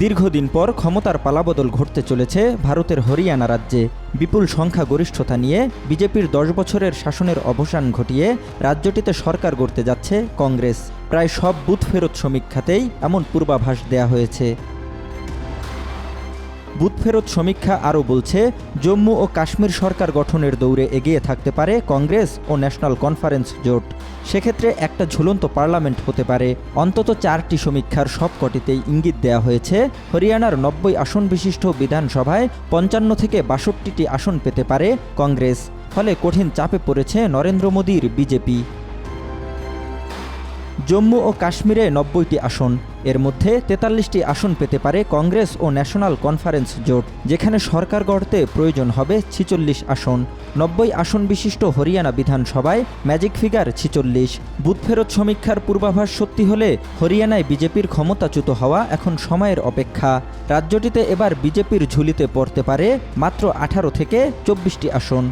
দীর্ঘদিন পর ক্ষমতার পালাবদল ঘটতে চলেছে ভারতের হরিয়ানা রাজ্যে। বিপুল সংখ্যা গরিষ্ঠতা নিয়ে বিজেপির দশ বছরের শাসনের অবসান ঘটিয়ে রাজ্যটিতে সরকার গড়তে যাচ্ছে কংগ্রেস। প্রায় সব বুথ ফেরত সমীক্ষাতেই এমন পূর্বাভাস দেয়া হয়েছে। বুথ ফেরত সমীক্ষা আরও বলছে, জম্মু ও কাশ্মীর সরকার গঠনের দৌড়ে এগিয়ে থাকতে পারে কংগ্রেস ও ন্যাশনাল কনফারেন্স জোট। সেক্ষেত্রে একটা ঝুলন্ত পার্লামেন্ট হতে পারে। অন্তত চারটি সমীক্ষার সবকটিতেই ইঙ্গিত দেওয়া হয়েছে, হরিয়ানার নব্বই আসন বিশিষ্ট বিধানসভায় পঞ্চান্ন থেকে বাষট্টিটি আসন পেতে পারে কংগ্রেস। ফলে কঠিন চাপে পড়েছে নরেন্দ্র মোদীর বিজেপি। জম্মু ও কাশ্মীরে নব্বইটি আসন। এর মধ্যে তেতাল্লিশটি আসন পেতে পারে কংগ্রেস ও ন্যাশনাল কনফারেন্স জোট, যেখানে সরকার গড়তে প্রয়োজন হবে ছিচল্লিশ আসন। নব্বই আসন বিশিষ্ট হরিয়ানা বিধানসভায় ম্যাজিক ফিগার ছিচল্লিশ। বুথ ফেরত সমীক্ষার পূর্বাভাস সত্যি হলে হরিয়ানায় বিজেপির ক্ষমতাচ্যুত হওয়া এখন সময়ের অপেক্ষা। রাজ্যটিতে এবার বিজেপির ঝুলিতে পড়তে পারে মাত্র আঠারো থেকে চব্বিশটি আসন।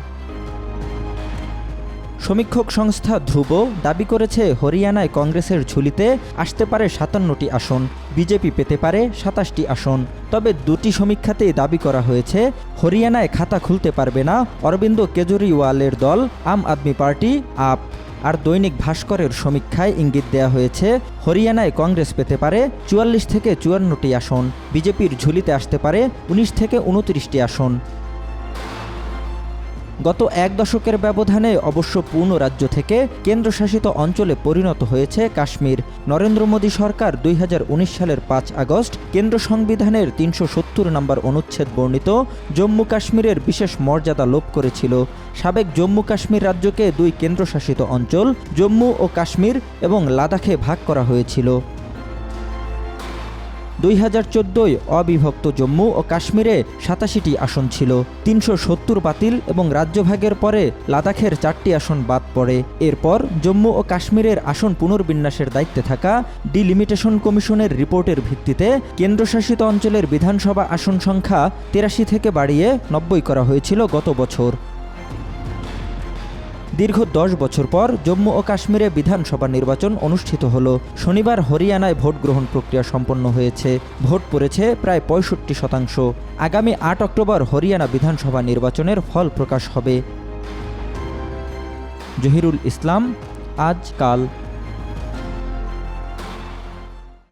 সমীক্ষক সংস্থা ধ্রুব দাবি করেছে হরিয়ানায় কংগ্রেসের ঝুলিতে আসতে পারে সাতান্নটি আসন, বিজেপি পেতে পারে সাতাশটি আসন। তবে দুটি সমীক্ষাতেই দাবি করা হয়েছে, হরিয়ানায় খাতা খুলতে পারবে না অরবিন্দ কেজরিওয়ালের দল, আম আদমি পার্টি, আপ। আর দৈনিক ভাস্করের সমীক্ষায় ইঙ্গিত দেওয়া হয়েছে, হরিয়ানায় কংগ্রেস পেতে পারে চুয়াল্লিশ থেকে চুয়ান্নটি আসন, বিজেপির ঝুলিতে আসতে পারে উনিশ থেকে উনত্রিশটি আসন। গত এক দশকের ব্যবধানে অবশ্য পূর্ণ রাজ্য থেকে কেন্দ্রশাসিত অঞ্চলে পরিণত হয়েছে কাশ্মীর। নরেন্দ্র মোদী সরকার দুই হাজার উনিশ সালের পাঁচ আগস্ট কেন্দ্র সংবিধানের তিনশো সত্তর নম্বর অনুচ্ছেদ বর্ণিত জম্মু কাশ্মীরের বিশেষ মর্যাদা লোপ করেছিল। সাবেক জম্মু কাশ্মীর রাজ্যকে দুই কেন্দ্রশাসিত অঞ্চল, জম্মু ও কাশ্মীর এবং লাদাখে ভাগ করা হয়েছিল। দুই হাজার চোদ্দোয় অবিভক্ত জম্মু ও কাশ্মীরে সাতাশিটি আসন ছিল, তিনশো সত্তর বাতিল এবং রাজ্যভাগের পরে লাদাখের চারটি আসন বাদ পড়ে। এরপর জম্মু ও কাশ্মীরের আসন পুনর্বিন্যাসের দায়িত্বে থাকা ডিলিমিটেশন কমিশনের রিপোর্টের ভিত্তিতে কেন্দ্রশাসিত অঞ্চলের বিধানসভা আসন সংখ্যা তিরাশি থেকে বাড়িয়ে নব্বই করা হয়েছিল গত বছর। দীর্ঘ দশ বছর পর জম্মু ও কাশ্মীরে বিধানসভা নির্বাচন অনুষ্ঠিত হল। শনিবার হরিয়ানায় ভোট গ্রহণ প্রক্রিয়া সম্পন্ন হয়েছে। ভোট পড়েছে প্রায় পঁয়ষট্টি শতাংশ। আগামী আট অক্টোবর হরিয়ানা বিধানসভা নির্বাচনের ফল প্রকাশ হবে। জহিরুল ইসলাম আজ কাল